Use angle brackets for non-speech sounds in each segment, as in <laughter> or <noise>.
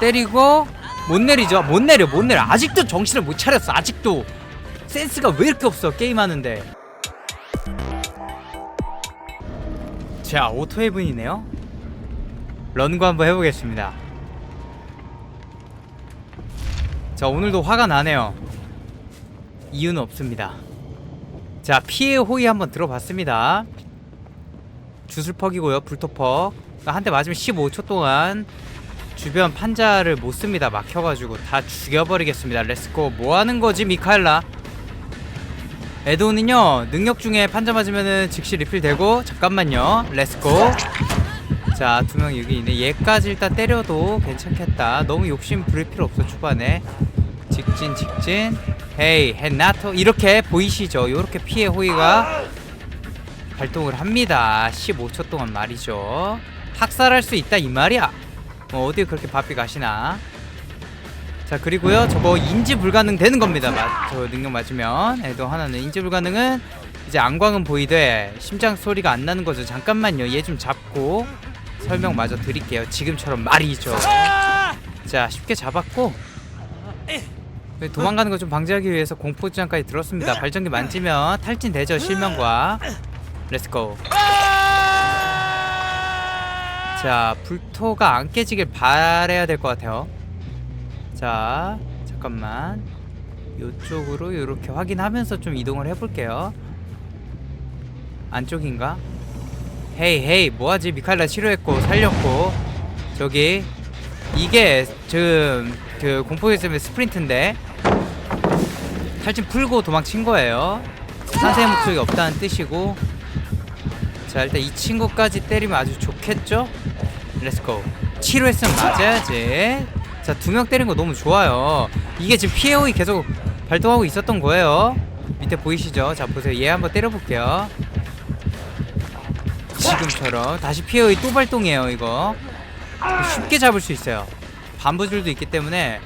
때리고 못 내리죠. 못 내려 못 내려. 아직도 정신을 못 차렸어. 아직도 센스가 왜 이렇게 없어 게임하는데. 자 오토헤븐이네요. 런거 한번 해보겠습니다. 자 오늘도 화가 나네요. 이유는 없습니다. 자 피해 호의 한번 들어봤습니다. 주술퍽이고요 불토퍽. 한 대 맞으면 15초 동안 주변 판자를 못 씁니다. 막혀가지고 다 죽여버리겠습니다. 렛츠고. 뭐 하는 거지 미카엘라? 에드온은요 능력 중에 판자 맞으면은 즉시 리필 되고 잠깐만요. 렛츠고. 자 두 명 여기 있네. 얘까지 일단 때려도 괜찮겠다. 너무 욕심 부릴 필요 없어 초반에. 직진 직진. 헤이 헨나토. 이렇게 보이시죠? 요렇게 피해 호의가 발동을 합니다. 15초 동안 말이죠. 학살할 수 있다 이 말이야 어, 어디 그렇게 바삐 가시나? 자 그리고요 저거 인지 불가능 되는 겁니다. 마, 저 능력 맞으면. 애도 하나는 인지 불가능은 이제 안광은 보이되 심장 소리가 안 나는 거죠. 잠깐만요. 얘 좀 잡고 설명 마저 드릴게요. 지금처럼 말이죠. 자 쉽게 잡았고. 도망가는 거좀 방지하기 위해서 공포지장까지 들었습니다. 발전기 만지면 탈진되죠 실명과. 렛츠고 자 불토가 안 깨지길 바래야 될 것 같아요. 자 잠깐만. 요쪽으로 이렇게 확인하면서 좀 이동을 해볼게요. 안쪽인가? 헤이 헤이 뭐하지? 미칼라 치료했고 살렸고. 저기 이게 지금 그 공포기스의 스프린트인데 탈진 풀고 도망친 거예요. 상세의 목적이 없다는 뜻이고 자 일단 이 친구까지 때리면 아주 좋겠죠? 렛츠고 치료했으면 맞아야지. 자 두 명 때린 거 너무 좋아요. 이게 지금 피해오이 계속 발동하고 있었던 거예요. 밑에 보이시죠? 자 보세요. 얘 한번 때려볼게요. 지금처럼. 다시 피해오이 또 발동해요 이거. 쉽게 잡을 수 있어요. 반부줄도 있기 때문에.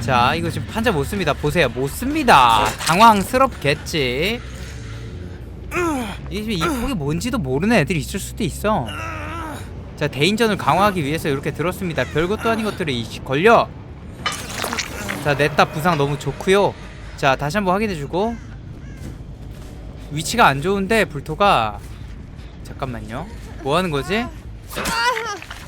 자 이거 지금 판자 못 씁니다. 보세요. 못 씁니다. 당황스럽겠지 이, 이 폭이 뭔지도 모르는 애들이 있을 수도 있어. 자 대인전을 강화하기 위해서 이렇게 들었습니다. 별것도 아닌 것들이 이씨 걸려. 자 냈다. 부상 너무 좋고요. 자 다시 한번 확인해주고. 위치가 안 좋은데 불토가 잠깐만요. 뭐 하는 거지?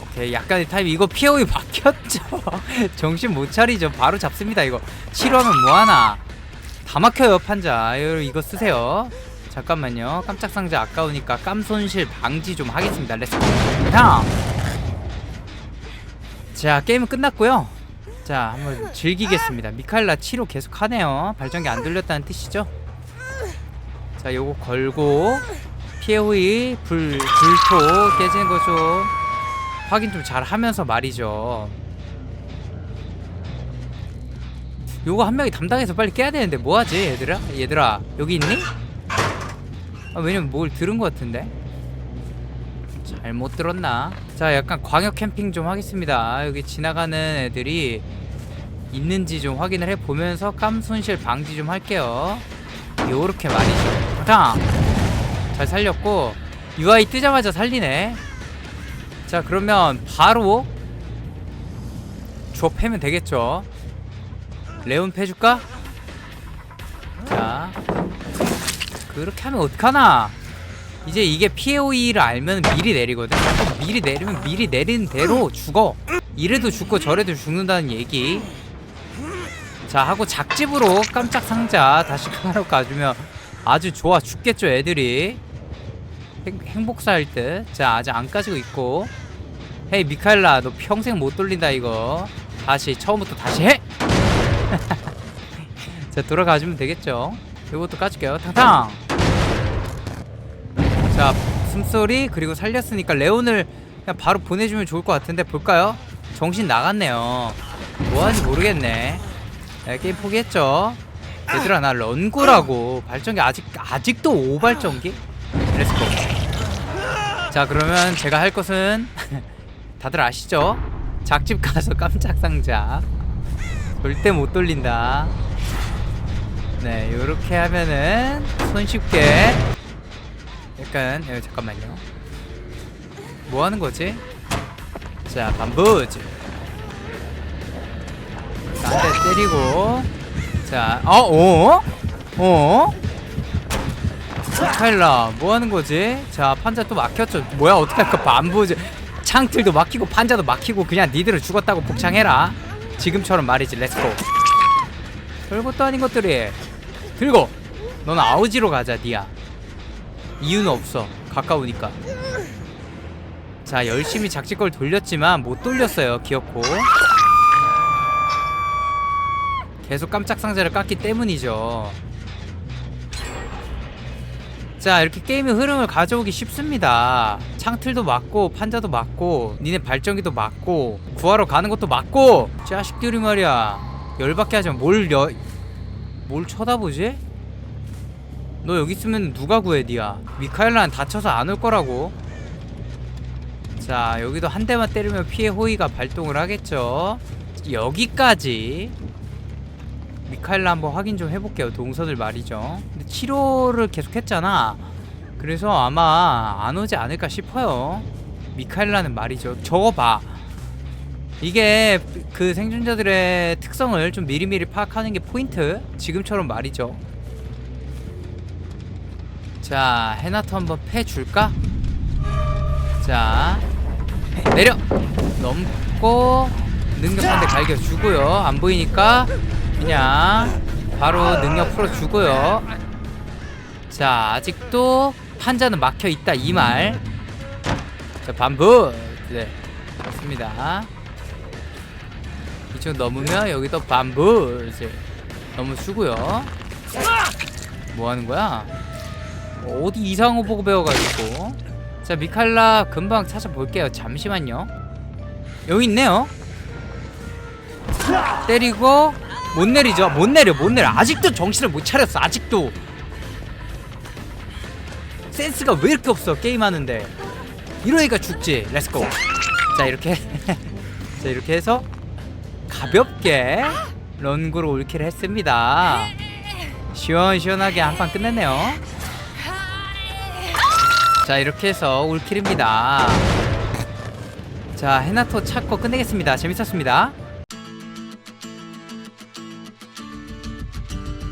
오케이 약간의 타임. 이거 피어이 막혔죠. <laughs> 정신 못 차리죠. 바로 잡습니다 이거. 치료하면 뭐하나. 다 막혀요 판자. 이거 쓰세요 잠깐만요. 깜짝 상자 아까우니까 깜손실 방지 좀 하겠습니다. 렛츠고 자, 자 게임은 끝났고요. 자 한번 즐기겠습니다. 미카엘라 치료 계속 하네요. 발전기 안 들렸다는 뜻이죠? 자 요거 걸고 피해 후이 불, 불토 깨지는 거 좀 확인 좀 잘 하면서 말이죠. 요거 한 명이 담당해서 빨리 깨야 되는데 뭐하지 얘들아? 얘들아 여기 있니? 아, 왜냐면 뭘 들은 것 같은데? 잘못 들었나? 자 약간 광역 캠핑 좀 하겠습니다. 여기 지나가는 애들이 있는지 좀 확인을 해보면서 깜 손실 방지 좀 할게요. 요렇게 말이죠 탕잘 살렸고 UI 뜨자마자 살리네. 자 그러면 바로 줘 패면 되겠죠? 레온 패줄까? 그렇게 하면 어떡하나? 이제 이게 POE를 알면 미리 내리거든? 미리 내리면 미리 내린 대로 죽어. 이래도 죽고 저래도 죽는다는 얘기. 자 하고 작집으로 깜짝 상자 다시 하러 가주면 아주 좋아 죽겠죠 애들이. 행, 행복사 할 듯자 아직 안 까지고 있고. 헤이 미카엘라 너 평생 못 돌린다 이거. 다시 처음부터 다시 해! <laughs> 자 돌아가주면 되겠죠 이것도 까줄게요. 탕탕. 자 숨소리 그리고 살렸으니까 레온을 그냥 바로 보내주면 좋을 것 같은데 볼까요? 정신 나갔네요. 뭐하는지 모르겠네. 야, 게임 포기했죠. 얘들아 나 런구라고. 발전기 아직 아직도 오발전기? 렛츠고 자 그러면 제가 할 것은 <laughs> 다들 아시죠? 작집 가서 <laughs> 깜짝 상자. 절대 못 돌린다 네 요렇게 하면은 손쉽게 약간 여 잠깐만요 뭐 하는 거지? 자 반부즈 때리고 자, 어, 어? 어? 카일라, 뭐 하는 거지? 자, 판자 또 막혔죠. 뭐야, 어떻게 할까? 반부지. 창틀도 막히고 판자도 막히고 그냥 니들은 죽었다고 복창해라. 지금처럼 말이지. 렛츠고. 별것도 아닌 것들이. 들고. 넌 아우지로 가자, 니야. 이유는 없어. 가까우니까. 자, 열심히 작지걸 돌렸지만 못 돌렸어요. 기어코. 계속 깜짝 상자를 깠기 때문이죠. 자 이렇게 게임의 흐름을 가져오기 쉽습니다 창틀도 맞고 판자도 맞고 니네 발전기도 맞고 구하러 가는 것도 맞고 자식들이 말이야 열받게 하지만 뭘 여... 뭘 쳐다보지? 너 여기 있으면 누가 구해 니야 미카엘라는 다쳐서 안 올 거라고 자 여기도 한 대만 때리면 피해 호의가 발동을 하겠죠 여기까지 미카엘라 한번 확인 좀 해볼게요. 동선을 말이죠. 근데 치료를 계속 했잖아. 그래서 아마 안 오지 않을까 싶어요. 미카엘라는 말이죠. 저거 봐. 이게 그 생존자들의 특성을 좀 미리미리 파악하는 게 포인트. 지금처럼 말이죠. 자, 해나토 한번 패줄까? 자, 내려! 넘고, 능력 한대 갈겨주고요. 안 보이니까 그냥 바로 능력 풀어주고요. 자, 아직도 판자는 막혀 있다 이 말. 자, 반부. 네, 맞습니다. 이쪽 넘으면 여기도 반부. 이제 넘어주고요. 뭐 하는 거야? 어디 이상한 거 보고 배워가지고. 자, 미칼라 금방 찾아볼게요. 잠시만요. 여기 있네요. 때리고 못 내리죠. 못 내려, 못 내려. 아직도 정신을 못 차렸어. 아직도. 센스가 왜 이렇게 없어 게임하는데. 이러니까 죽지. 렛츠고. 자 이렇게 <laughs> 자 이렇게 해서 가볍게 런구로 올킬을 했습니다. 시원시원하게 한 판 끝냈네요. 자 이렇게 해서 올킬입니다. 자 해나토 찾고 끝내겠습니다. 재밌었습니다.